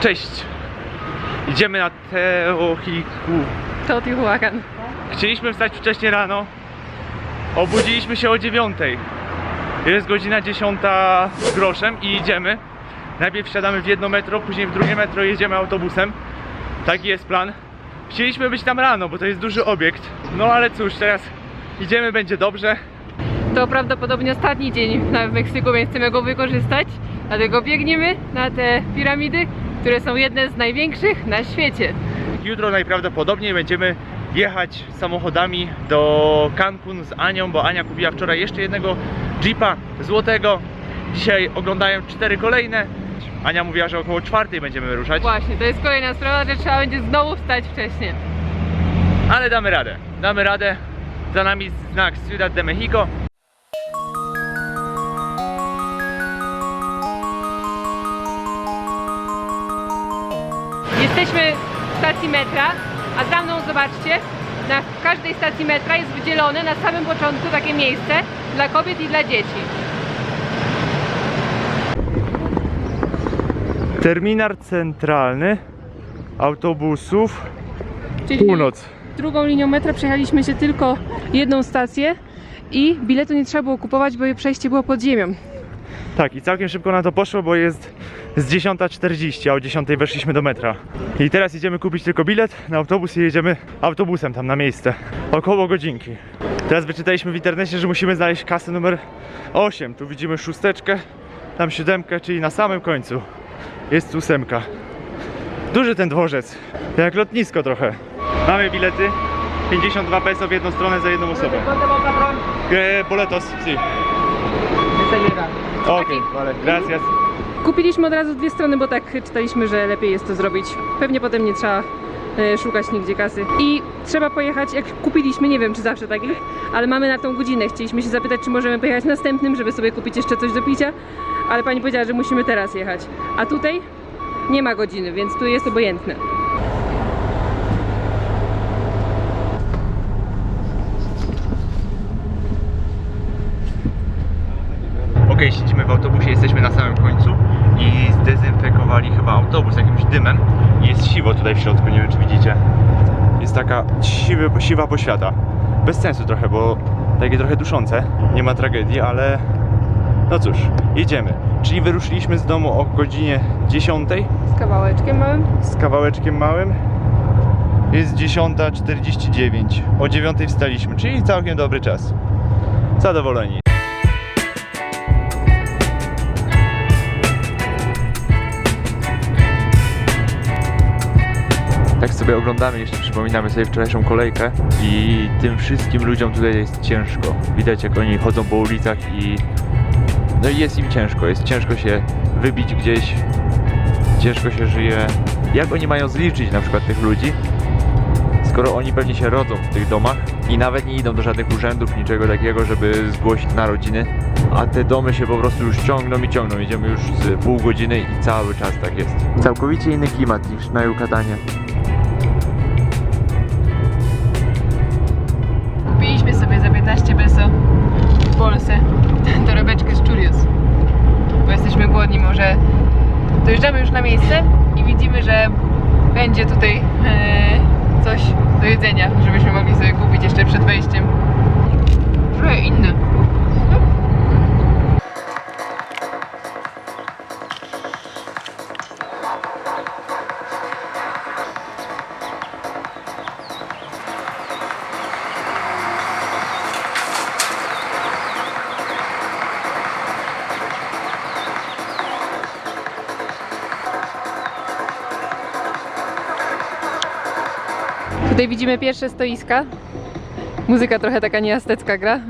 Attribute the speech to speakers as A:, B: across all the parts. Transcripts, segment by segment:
A: Cześć! Idziemy na Teotihuacan.
B: Teotihuacan.
A: Chcieliśmy wstać wcześniej rano. Obudziliśmy się o 9. Jest godzina 10 z groszem i idziemy. Najpierw wsiadamy w jedno metro, później w drugie metro jedziemy autobusem. Taki jest plan. Chcieliśmy być tam rano, bo to jest duży obiekt. No ale cóż, teraz idziemy, będzie dobrze.
B: To prawdopodobnie ostatni dzień w Meksyku, więc chcemy go wykorzystać. Dlatego biegniemy na te piramidy, które są jedne z największych na świecie.
A: Jutro najprawdopodobniej będziemy jechać samochodami do Cancun z Anią, bo Ania kupiła wczoraj jeszcze jednego Jeepa złotego. Dzisiaj oglądają cztery kolejne. Ania mówiła, że około czwartej będziemy ruszać,
B: Właśnie, to jest kolejna sprawa, że trzeba będzie znowu wstać wcześniej.
A: ale damy radę. Damy radę. Za nami znak Ciudad de Mexico.
B: Jesteśmy w stacji metra, a za mną zobaczcie, na każdej stacji metra jest wydzielone na samym początku takie miejsce dla kobiet i dla dzieci.
A: Terminal centralny autobusów
B: Czyli
A: Północ.
B: drugą linią metra przejechaliśmy się tylko jedną stację i biletu nie trzeba było kupować, bo jej przejście było pod ziemią.
A: Tak, i całkiem szybko na to poszło, bo jest z 10.40, a o 10.00 weszliśmy do metra. I teraz idziemy kupić tylko bilet na autobus i jedziemy autobusem tam na miejsce. Około godzinki. Teraz wyczytaliśmy w internecie, że musimy znaleźć kasę numer 8. Tu widzimy szósteczkę, tam siódemkę, czyli na samym końcu jest ósemka. Duży ten dworzec, jak lotnisko trochę. Mamy bilety, 52 peso w jedną stronę za jedną osobę. Eh, boletos, sí. Okej, vale, gracias.
B: Kupiliśmy od razu dwie strony, bo tak czytaliśmy, że lepiej jest to zrobić. Pewnie potem nie trzeba e, szukać nigdzie kasy. I trzeba pojechać, jak kupiliśmy, nie wiem czy zawsze tak jest, ale mamy na tą godzinę. Chcieliśmy się zapytać, czy możemy pojechać następnym, żeby sobie kupić jeszcze coś do picia, ale pani powiedziała, że musimy teraz jechać. A tutaj nie ma godziny, więc tu jest obojętne.
A: Okej, siedzimy w autobusie, jesteśmy na samym końcu i zdezynfekowali chyba autobus jakimś dymem. Jest siwo tutaj w środku, nie wiem czy widzicie. Jest taka siwy, siwa poświata. Bez sensu trochę, bo takie trochę duszące. Nie ma tragedii, ale no cóż, jedziemy. Czyli wyruszyliśmy z domu o godzinie 10
B: Z kawałeczkiem małym.
A: z kawałeczkiem małym. Jest 10.49. O 9 wstaliśmy, czyli całkiem dobry czas. Zadowoleni. Tak sobie oglądamy, jeszcze przypominamy sobie wczorajszą kolejkę i tym wszystkim ludziom tutaj jest ciężko. Widać jak oni chodzą po ulicach i no i jest im ciężko, jest ciężko się wybić gdzieś, ciężko się żyje. Jak oni mają zliczyć na przykład tych ludzi, skoro oni pewnie się rodzą w tych domach i nawet nie idą do żadnych urzędów, niczego takiego, żeby zgłosić narodziny, a te domy się po prostu już ciągną i ciągną. Idziemy już z pół godziny i cały czas tak jest. Całkowicie inny klimat niż na Yucatanie.
B: Dojeżdżamy już na miejsce i widzimy, że będzie tutaj e, coś do jedzenia, żebyśmy mogli sobie kupić jeszcze przed wejściem. Trochę inne. Widzimy pierwsze stoiska. Muzyka trochę taka nieastecka gra.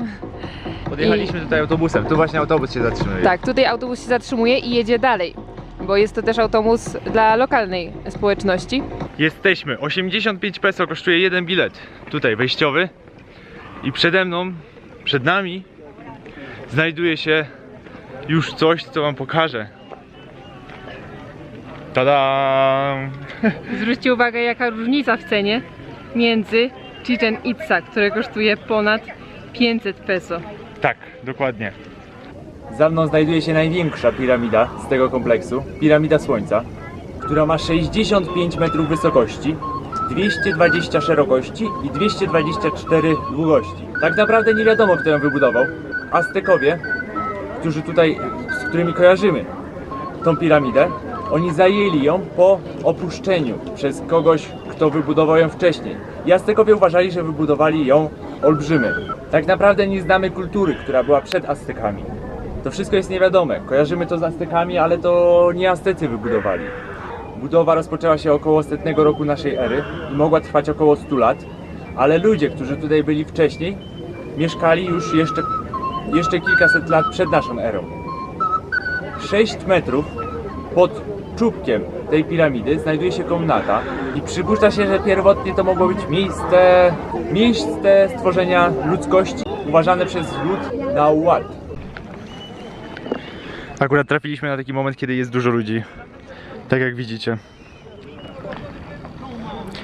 A: Podjechaliśmy tutaj autobusem, tu właśnie autobus się zatrzymuje.
B: Tak, tutaj autobus się zatrzymuje i jedzie dalej, bo jest to też autobus dla lokalnej społeczności.
A: Jesteśmy. 85 peso kosztuje jeden bilet. Tutaj wejściowy. I przede mną, przed nami znajduje się już coś, co wam pokażę. Tada!
B: Zwróćcie uwagę, jaka różnica w cenie między Chichen Itza, które kosztuje ponad 500 peso.
A: Tak, dokładnie.
C: Za mną znajduje się największa piramida z tego kompleksu, piramida Słońca, która ma 65 metrów wysokości, 220 szerokości i 224 długości. Tak naprawdę nie wiadomo, kto ją wybudował. Aztekowie, którzy tutaj, z którymi kojarzymy tą piramidę, oni zajęli ją po opuszczeniu przez kogoś, kto wybudował ją wcześniej. Aztekowie uważali, że wybudowali ją olbrzymy. Tak naprawdę nie znamy kultury, która była przed Aztekami. To wszystko jest niewiadome. Kojarzymy to z Aztekami, ale to nie Aztecy wybudowali. Budowa rozpoczęła się około setnego roku naszej ery i mogła trwać około 100 lat, ale ludzie, którzy tutaj byli wcześniej, mieszkali już jeszcze, jeszcze kilkaset lat przed naszą erą. 6 metrów pod czubkiem tej piramidy znajduje się komnata i przypuszcza się, że pierwotnie to mogło być miejsce, miejsce stworzenia ludzkości uważane przez lud na ład.
A: Akurat trafiliśmy na taki moment, kiedy jest dużo ludzi. Tak jak widzicie.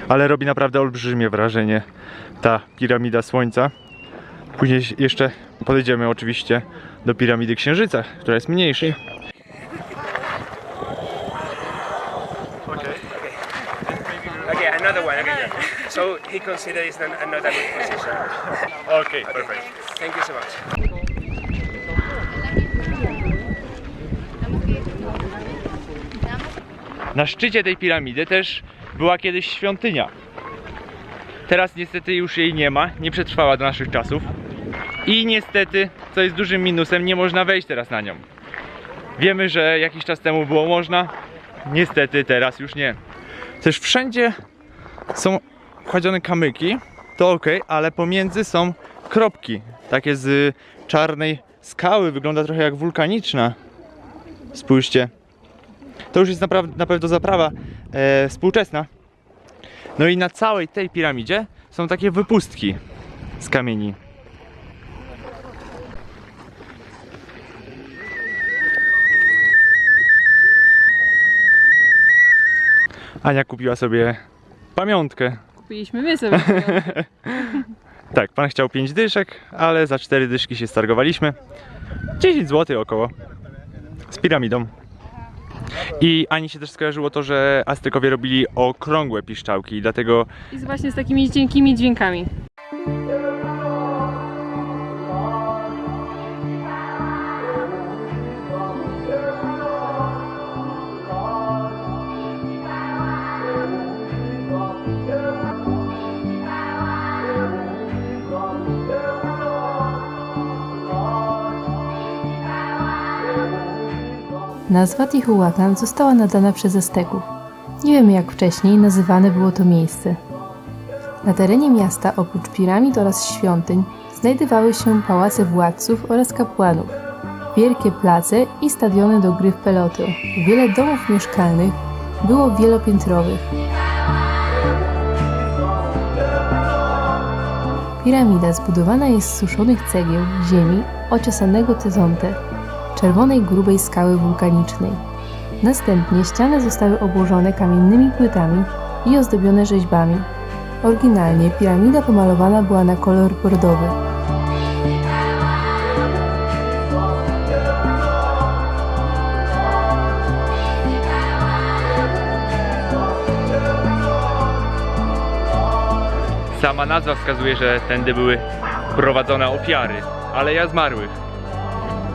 A: Ale robi naprawdę olbrzymie wrażenie ta piramida Słońca. Później jeszcze podejdziemy oczywiście do piramidy Księżyca, która jest mniejsza.
D: Okay, another one. Okay, yeah. So he considers an, another good position.
A: Okay, perfect.
D: Thank you so much.
A: Na szczycie tej piramidy też była kiedyś świątynia. Teraz niestety już jej nie ma, nie przetrwała do naszych czasów. I niestety, co jest dużym minusem, nie można wejść teraz na nią. Wiemy, że jakiś czas temu było można, niestety teraz już nie. Też wszędzie są kładzione kamyki, to ok, ale pomiędzy są kropki, takie z czarnej skały, wygląda trochę jak wulkaniczna. Spójrzcie, to już jest na pewno zaprawa e, współczesna. No i na całej tej piramidzie są takie wypustki z kamieni. Ania kupiła sobie pamiątkę.
B: Kupiliśmy my sobie.
A: Tak, pan chciał 5 dyszek, ale za 4 dyszki się stargowaliśmy. 10 zł około. Z piramidą. I Ani się też skojarzyło to, że Aztekowie robili okrągłe piszczałki, dlatego
B: I właśnie z takimi cienkimi dźwiękami.
E: Nazwa Tihuacan została nadana przez Azteków. Nie wiemy jak wcześniej nazywane było to miejsce. Na terenie miasta oprócz piramid oraz świątyń znajdowały się pałace władców oraz kapłanów, wielkie place i stadiony do gry w pelotę. Wiele domów mieszkalnych było wielopiętrowych. Piramida zbudowana jest z suszonych cegieł, ziemi, oczesanego tezonte, czerwonej grubej skały wulkanicznej. Następnie ściany zostały obłożone kamiennymi płytami i ozdobione rzeźbami. Oryginalnie piramida pomalowana była na kolor bordowy.
A: sama nazwa wskazuje, że tędy były prowadzone ofiary, aleja zmarłych.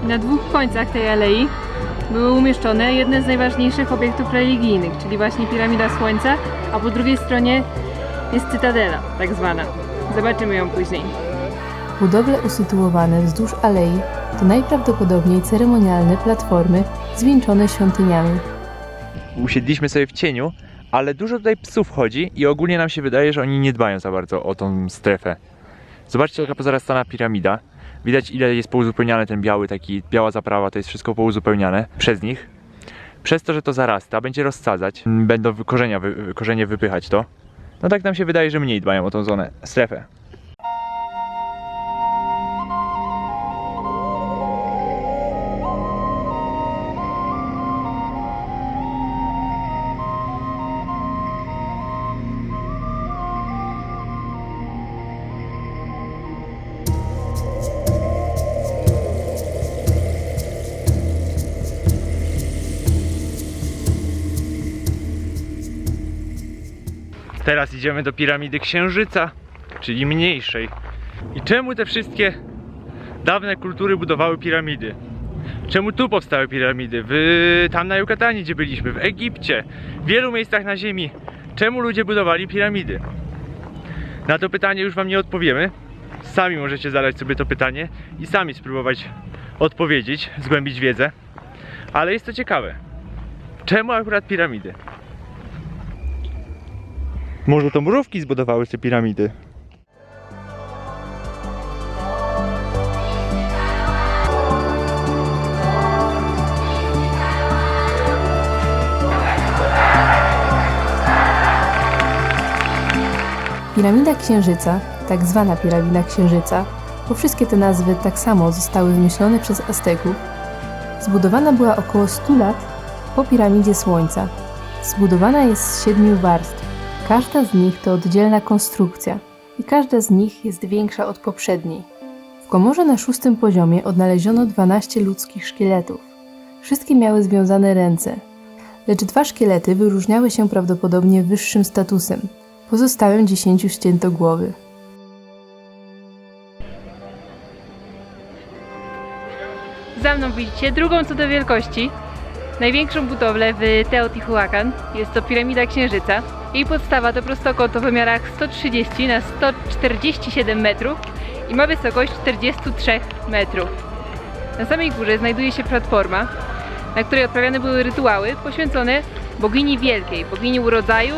B: Na dwóch końcach tej alei były umieszczone jedne z najważniejszych obiektów religijnych, czyli właśnie piramida Słońca, a po drugiej stronie jest cytadela, tak zwana. Zobaczymy ją później.
E: Budowle usytuowane wzdłuż alei to najprawdopodobniej ceremonialne platformy zwieńczone świątyniami.
A: Usiedliśmy sobie w cieniu, ale dużo tutaj psów chodzi i ogólnie nam się wydaje, że oni nie dbają za bardzo o tą strefę. Zobaczcie jaka pozarastana piramida. Widać ile jest pouzupełniane ten biały, taki biała zaprawa, to jest wszystko pouzupełniane przez nich. Przez to, że to zarasta, będzie rozsadzać, m, będą korzenia, korzenie wypychać to. No tak nam się wydaje, że mniej dbają o tą zonę, strefę. Idziemy do piramidy Księżyca, czyli mniejszej. I czemu te wszystkie dawne kultury budowały piramidy? Czemu tu powstały piramidy? W, tam na Jukatanie, gdzie byliśmy, w Egipcie, w wielu miejscach na Ziemi. Czemu ludzie budowali piramidy? Na to pytanie już Wam nie odpowiemy. Sami możecie zadać sobie to pytanie i sami spróbować odpowiedzieć, zgłębić wiedzę. Ale jest to ciekawe. Czemu akurat piramidy? Może to mrówki zbudowały te piramidy?
E: Piramida Księżyca, tak zwana Piramida Księżyca, bo wszystkie te nazwy tak samo zostały wymyślone przez Azteków, zbudowana była około 100 lat po piramidzie Słońca. Zbudowana jest z siedmiu warstw. Każda z nich to oddzielna konstrukcja i każda z nich jest większa od poprzedniej. W komorze na szóstym poziomie odnaleziono 12 ludzkich szkieletów. Wszystkie miały związane ręce, lecz dwa szkielety wyróżniały się prawdopodobnie wyższym statusem. Pozostałym dziesięciu ścięto głowy.
B: Za mną widzicie drugą co do wielkości, największą budowlę w Teotihuacan. Jest to piramida Księżyca. Jej podstawa to prostokąt o wymiarach 130 na 147 metrów i ma wysokość 43 metrów. Na samej górze znajduje się platforma, na której odprawiane były rytuały poświęcone bogini wielkiej, bogini urodzaju,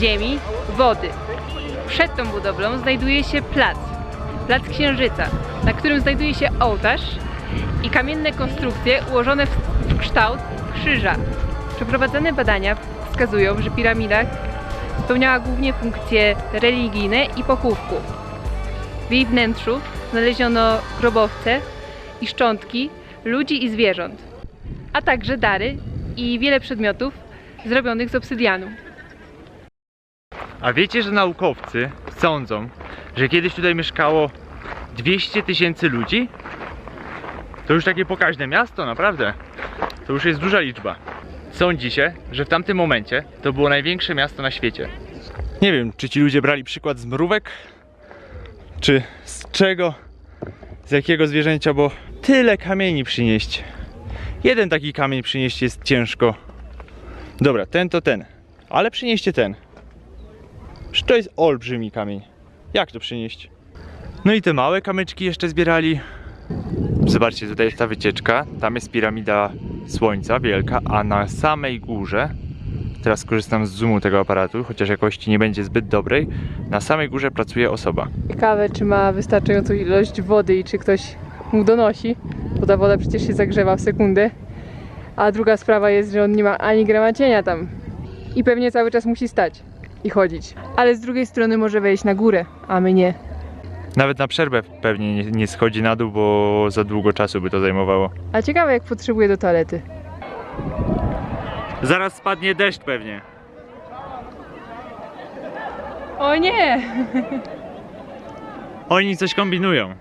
B: ziemi, wody. Przed tą budowlą znajduje się plac, plac Księżyca, na którym znajduje się ołtarz i kamienne konstrukcje ułożone w, kształt krzyża. Przeprowadzone badania wskazują, że piramida spełniała głównie funkcje religijne i pochówku. W jej wnętrzu znaleziono grobowce i szczątki ludzi i zwierząt, a także dary i wiele przedmiotów zrobionych z obsydianu.
A: A wiecie, że naukowcy sądzą, że kiedyś tutaj mieszkało 200 tysięcy ludzi? To już takie pokaźne miasto, naprawdę. To już jest duża liczba. Sądzi się, że w tamtym momencie to było największe miasto na świecie. Nie wiem, czy ci ludzie brali przykład z mrówek, czy z czego, z jakiego zwierzęcia, bo tyle kamieni przynieść. Jeden taki kamień przynieść jest ciężko. Dobra, ten to ten, ale przynieście ten. To jest olbrzymi kamień. Jak to przynieść? No i te małe kamyczki jeszcze zbierali. Zobaczcie, tutaj jest ta wycieczka. Tam jest piramida Słońca wielka, a na samej górze, teraz korzystam z zoomu tego aparatu, chociaż jakości nie będzie zbyt dobrej, na samej górze pracuje osoba.
B: Ciekawe, czy ma wystarczającą ilość wody i czy ktoś mu donosi, bo ta woda przecież się zagrzewa w sekundę. A druga sprawa jest, że on nie ma ani grama cienia tam. I pewnie cały czas musi stać i chodzić. Ale z drugiej strony może wejść na górę, a my nie.
A: Nawet na przerwę pewnie nie, nie schodzi na dół, bo za długo czasu by to zajmowało.
B: A ciekawe, jak potrzebuje do toalety.
A: Zaraz spadnie deszcz pewnie.
B: O nie!
A: Oni coś kombinują.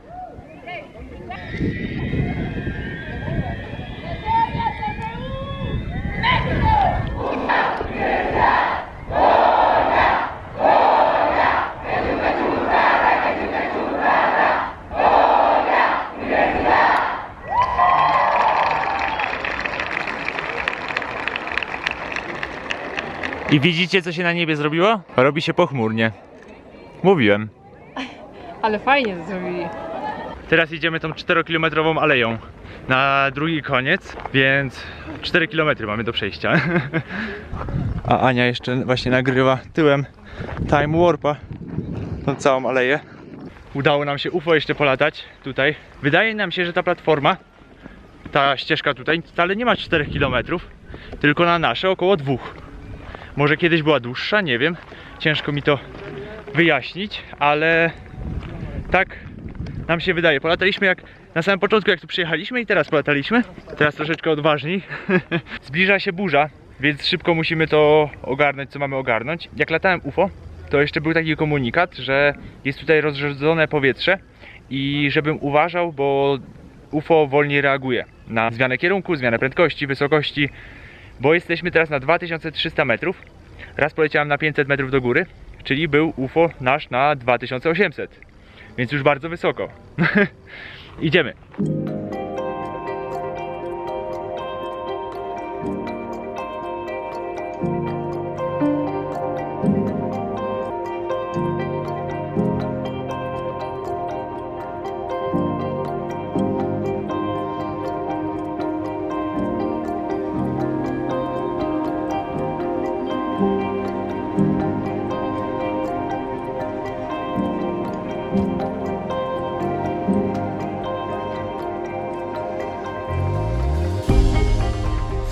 A: I widzicie, co się na niebie zrobiło? Robi się pochmurnie. Mówiłem.
B: Ale fajnie to zrobili.
A: Teraz idziemy tą 4-kilometrową aleją na drugi koniec, więc 4 km mamy do przejścia. A Ania jeszcze właśnie nagrywa tyłem Time Warpa, tą całą aleję. Udało nam się UFO jeszcze polatać tutaj. Wydaje nam się, że ta platforma, ta ścieżka tutaj wcale nie ma 4 km, tylko na nasze około 2. Może kiedyś była dłuższa, nie wiem. Ciężko mi to wyjaśnić, ale tak nam się wydaje. Polataliśmy jak na samym początku, jak tu przyjechaliśmy i teraz polataliśmy. Teraz troszeczkę odważniej. Zbliża się burza, więc szybko musimy to ogarnąć, co mamy ogarnąć. Jak latałem UFO, to jeszcze był taki komunikat, że jest tutaj rozrzedzone powietrze i żebym uważał, bo UFO wolniej reaguje na zmianę kierunku, zmianę prędkości, wysokości, bo jesteśmy teraz na 2300 metrów. Raz poleciałem na 500 metrów do góry, czyli był UFO nasz na 2800. Więc już bardzo wysoko. Idziemy.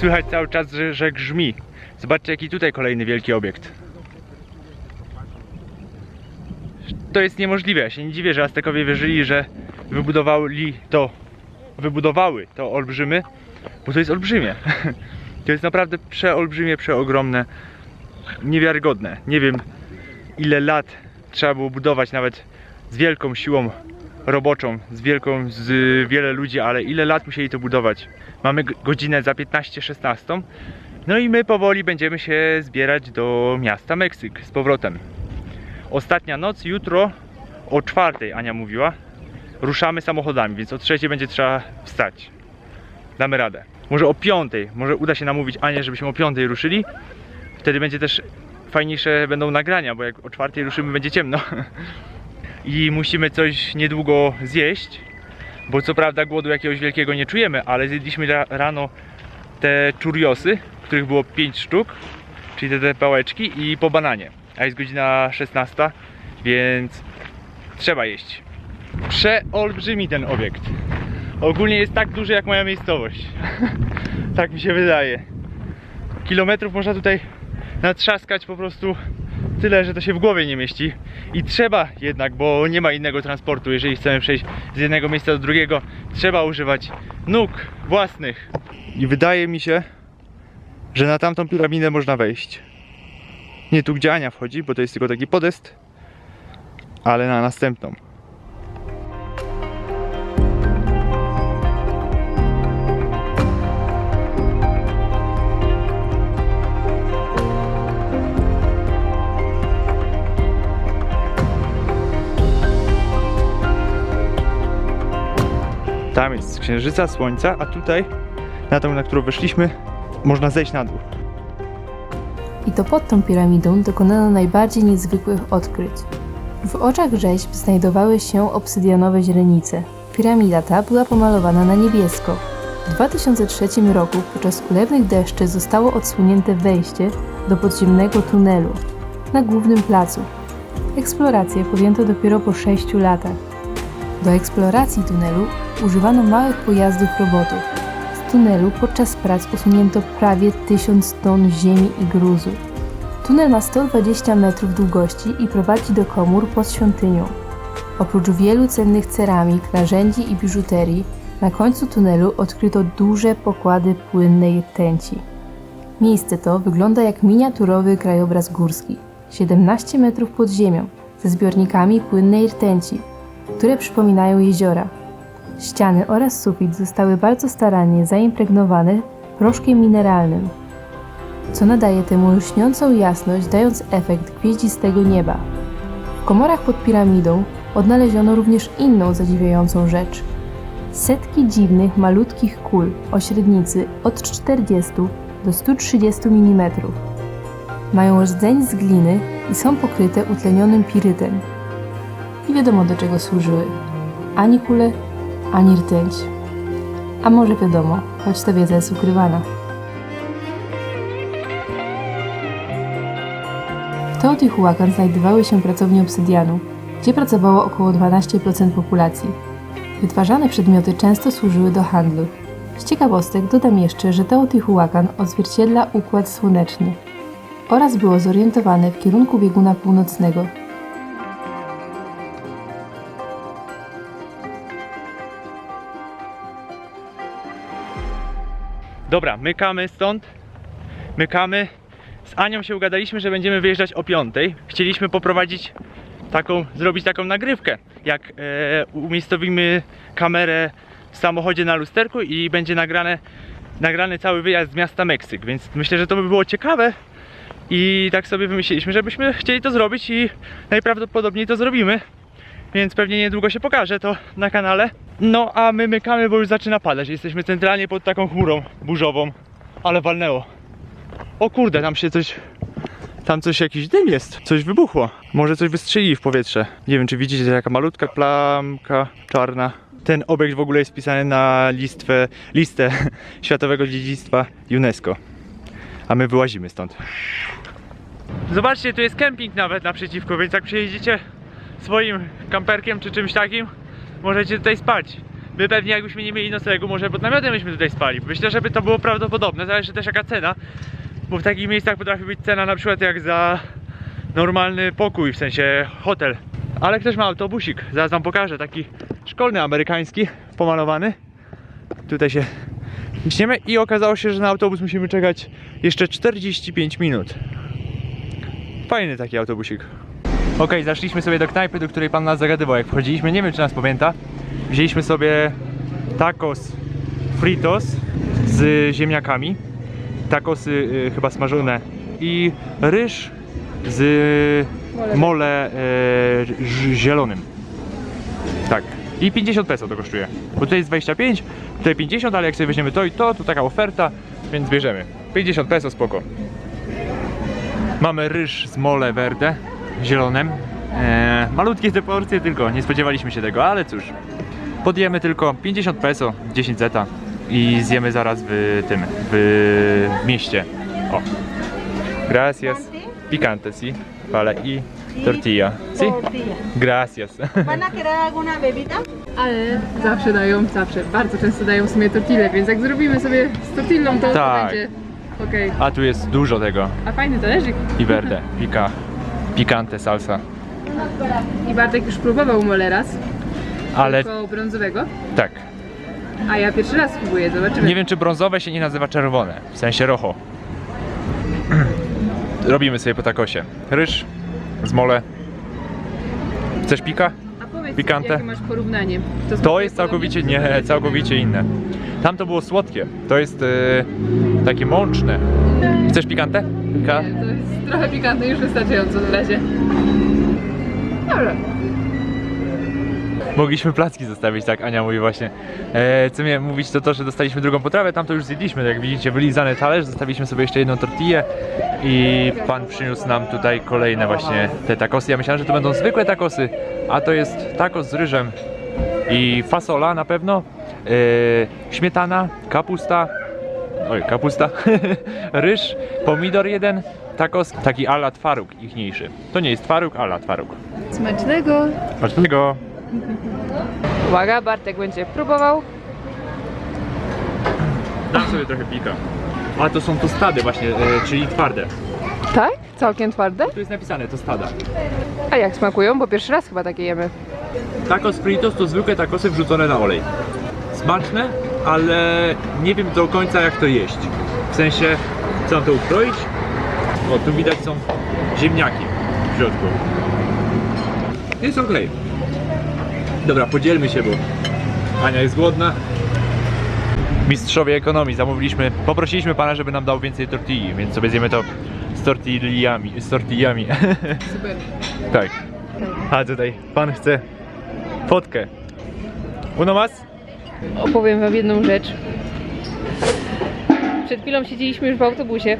A: Słychać cały czas, że, że grzmi. Zobaczcie, jaki tutaj kolejny wielki obiekt. To jest niemożliwe. Ja się nie dziwię, że Aztekowie wierzyli, że wybudowali to, wybudowały to olbrzymy, bo to jest olbrzymie. To jest naprawdę przeolbrzymie, przeogromne, niewiarygodne. Nie wiem, ile lat trzeba było budować, nawet z wielką siłą roboczą, z wielką, z wiele ludzi, ale ile lat musieli to budować. Mamy godzinę za 15-16. No i my powoli będziemy się zbierać do miasta Meksyk z powrotem. Ostatnia noc, jutro o czwartej Ania mówiła. Ruszamy samochodami, więc o trzeciej będzie trzeba wstać. Damy radę. Może o piątej, może uda się namówić Anię, żebyśmy o piątej ruszyli. Wtedy będzie też fajniejsze będą nagrania, bo jak o czwartej ruszymy będzie ciemno. I musimy coś niedługo zjeść, bo co prawda głodu jakiegoś wielkiego nie czujemy, ale zjedliśmy ra- rano te churiosy, których było 5 sztuk, czyli te, te pałeczki i po bananie. A jest godzina 16, więc trzeba jeść. Przeolbrzymi ten obiekt. Ogólnie jest tak duży jak moja miejscowość. tak mi się wydaje. Kilometrów można tutaj natrzaskać po prostu tyle, że to się w głowie nie mieści. I trzeba jednak, bo nie ma innego transportu, jeżeli chcemy przejść z jednego miejsca do drugiego, trzeba używać nóg własnych. I wydaje mi się, że na tamtą piramidę można wejść. Nie tu, gdzie Ania wchodzi, bo to jest tylko taki podest, ale na następną. Tam jest księżyca, słońca, a tutaj, na tą, na którą weszliśmy, można zejść na dół.
E: I to pod tą piramidą dokonano najbardziej niezwykłych odkryć. W oczach rzeźb znajdowały się obsydianowe źrenice. Piramida ta była pomalowana na niebiesko. W 2003 roku podczas ulewnych deszczy zostało odsłonięte wejście do podziemnego tunelu na głównym placu. Eksplorację podjęto dopiero po 6 latach. Do eksploracji tunelu używano małych pojazdów robotów. Z tunelu podczas prac usunięto prawie 1000 ton ziemi i gruzu. Tunel ma 120 metrów długości i prowadzi do komór pod świątynią. Oprócz wielu cennych ceramik, narzędzi i biżuterii, na końcu tunelu odkryto duże pokłady płynnej rtęci. Miejsce to wygląda jak miniaturowy krajobraz górski, 17 metrów pod ziemią, ze zbiornikami płynnej rtęci, które przypominają jeziora. Ściany oraz sufit zostały bardzo starannie zaimpregnowane proszkiem mineralnym, co nadaje temu lśniącą jasność, dając efekt gwieździstego nieba. W komorach pod piramidą odnaleziono również inną zadziwiającą rzecz. Setki dziwnych, malutkich kul o średnicy od 40 do 130 mm. Mają rdzeń z gliny i są pokryte utlenionym pirytem. Nie wiadomo do czego służyły. Ani kule, ani rtęć. A może wiadomo, choć ta wiedza jest ukrywana. W Teotihuacan znajdowały się pracownie obsydianu, gdzie pracowało około 12% populacji. Wytwarzane przedmioty często służyły do handlu. Z ciekawostek dodam jeszcze, że Teotihuacan odzwierciedla układ słoneczny oraz było zorientowane w kierunku bieguna północnego.
A: Dobra, mykamy stąd. Mykamy. Z Anią się ugadaliśmy, że będziemy wyjeżdżać o 5. Chcieliśmy poprowadzić taką, zrobić taką nagrywkę. Jak e, umiejscowimy kamerę w samochodzie na lusterku i będzie nagrane, nagrany cały wyjazd z miasta Meksyk. Więc myślę, że to by było ciekawe. I tak sobie wymyśliliśmy, żebyśmy chcieli to zrobić i najprawdopodobniej to zrobimy. Więc pewnie niedługo się pokaże to na kanale. No a my mykamy, bo już zaczyna padać. Jesteśmy centralnie pod taką chmurą burzową. Ale walnęło. O kurde, tam się coś... Tam coś, jakiś dym jest. Coś wybuchło. Może coś wystrzeli w powietrze. Nie wiem, czy widzicie, taka malutka plamka czarna. Ten obiekt w ogóle jest wpisany na listwę, listę Światowego Dziedzictwa UNESCO. A my wyłazimy stąd. Zobaczcie, tu jest kemping nawet naprzeciwko, więc jak przyjedziecie swoim kamperkiem czy czymś takim, możecie tutaj spać. My pewnie jakbyśmy nie mieli noclegu, może pod namiotem byśmy tutaj spali. Myślę, żeby to było prawdopodobne, zależy też jaka cena, bo w takich miejscach potrafi być cena na przykład jak za normalny pokój, w sensie hotel. Ale ktoś ma autobusik, zaraz wam pokażę, taki szkolny amerykański, pomalowany. Tutaj się ciśniemy i okazało się, że na autobus musimy czekać jeszcze 45 minut. Fajny taki autobusik. Okej, zaszliśmy sobie do knajpy, do której pan nas zagadywał jak wchodziliśmy. Nie wiem, czy nas pamięta. Wzięliśmy sobie tacos fritos z ziemniakami. Tacosy y, chyba smażone i ryż z mole y, zielonym. Tak. I 50 peso to kosztuje. Bo tutaj jest 25, tutaj 50, ale jak sobie weźmiemy to i to, to taka oferta, więc bierzemy. 50 peso, spoko. Mamy ryż z mole verde, zielonym. Eee, malutkie te porcje tylko, nie spodziewaliśmy się tego, ale cóż. Podjemy tylko 50 peso, 10 zeta i zjemy zaraz w tym, w mieście. O. Gracias. Picante, sí. Vale, i tortilla. Sí?
F: Tortilla.
A: Gracias.
F: ¿Van a querer alguna bebida?
B: Ale zawsze dają, zawsze, bardzo często dają w sumie tortille, więc jak zrobimy sobie z tortillą, to,
A: Tak.
B: to będzie okej.
A: A tu jest dużo tego.
B: A fajny talerzyk.
A: I verde, pica, picante salsa.
B: I Bartek już próbował mole raz,
A: Ale
B: tylko brązowego,
A: tak.
B: a ja pierwszy raz spróbuję, zobaczymy.
A: Nie wiem, czy brązowe się nie nazywa czerwone, w sensie rojo. Robimy sobie po takosie. Ryż z mole. Chcesz pika?
B: A powiedz,
A: pikante?
B: jakie masz porównanie?
A: To
B: smakuje
A: jest całkowicie, nie, całkowicie inne. Tam to było słodkie, to jest e, takie mączne. Chcesz pikante? Pika?
B: Nie, to jest trochę pikantne, już wystarczająco na razie. Dobra.
A: Mogliśmy placki zostawić, tak Ania mówi właśnie. E, co miałem mówić to to, że dostaliśmy drugą potrawę, tam to już zjedliśmy, jak widzicie wylizany talerz, zostawiliśmy sobie jeszcze jedną tortillę i pan przyniósł nam tutaj kolejne właśnie te takosy. Ja myślałem, że to będą zwykłe takosy, a to jest tacos z ryżem i fasola na pewno, e, śmietana, kapusta, oj kapusta, ryż, pomidor jeden, tacos, taki ala twaróg ichniejszy. To nie jest twaróg, ala twaróg.
B: Smacznego.
A: Smacznego!
B: Uwaga, Bartek będzie próbował.
A: Dam sobie trochę pika. A to są tostady właśnie, e, czyli twarde.
B: Tak? Całkiem twarde?
A: Tu jest napisane tostada.
B: A jak smakują? Bo pierwszy raz chyba takie jemy.
A: Tacos fritos to zwykłe tacosy wrzucone na olej. Smaczne, ale nie wiem do końca jak to jeść. W sensie, co to ukroić? O, tu widać są ziemniaki w środku. Jest ok. Dobra, podzielmy się, bo Ania jest głodna. Mistrzowie ekonomii, zamówiliśmy, poprosiliśmy pana, żeby nam dał więcej tortilli, więc sobie zjemy to tortillami, z tortillami.
B: Super.
A: tak. A tutaj pan chce fotkę. Uno mas?
B: Opowiem wam jedną rzecz. Przed chwilą siedzieliśmy już w autobusie,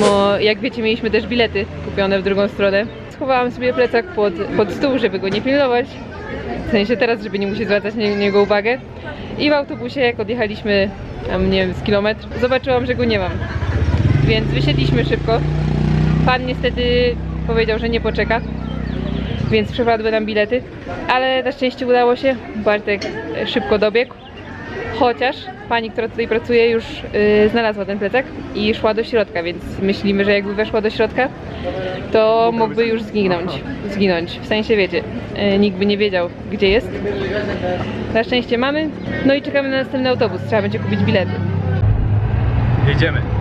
B: bo jak wiecie mieliśmy też bilety kupione w drugą stronę. Schowałam sobie plecak pod, pod stół, żeby go nie pilnować. W sensie teraz, żeby nie musieć zwracać na niego uwagę. I w autobusie, jak odjechaliśmy, tam nie wiem, z kilometr, zobaczyłam, że go nie mam. Więc wysiedliśmy szybko. Pan niestety powiedział, że nie poczeka, więc przepadły nam bilety. Ale na szczęście udało się. Bartek szybko dobiegł. Chociaż pani, która tutaj pracuje, już y, znalazła ten plecak i szła do środka, więc myślimy, że jakby weszła do środka, to mógłby już zginąć. Zginąć. W sensie wiecie, y, nikt by nie wiedział, gdzie jest. Na szczęście mamy. No i czekamy na następny autobus. Trzeba będzie kupić bilety.
A: Jedziemy.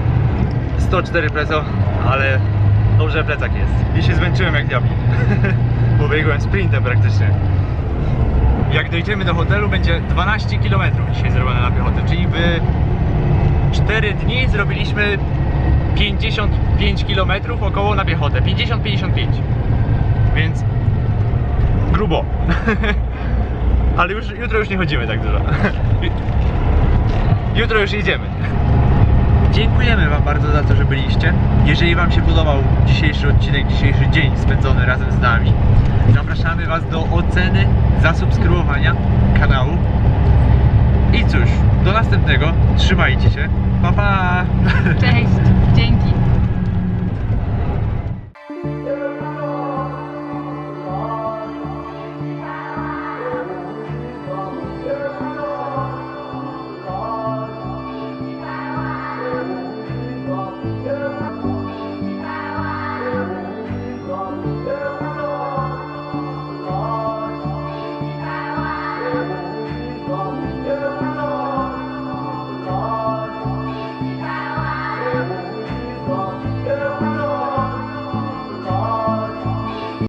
A: 104 peso, ale dobrze plecak jest. I się zmęczyłem jak diabli. Bo biegłem sprintem praktycznie. Jak dojdziemy do hotelu będzie 12 km dzisiaj zrobione na piechotę, czyli w 4 dni zrobiliśmy 55 km około na piechotę. 50-55. Więc grubo. Ale już, jutro już nie chodzimy tak dużo. Jutro już jedziemy. Dziękujemy Wam bardzo za to, że byliście. Jeżeli Wam się podobał dzisiejszy odcinek, dzisiejszy dzień spędzony razem z nami, zapraszamy Was do oceny, zasubskrybowania kanału. I cóż, do następnego. Trzymajcie się. Pa pa!
B: Cześć!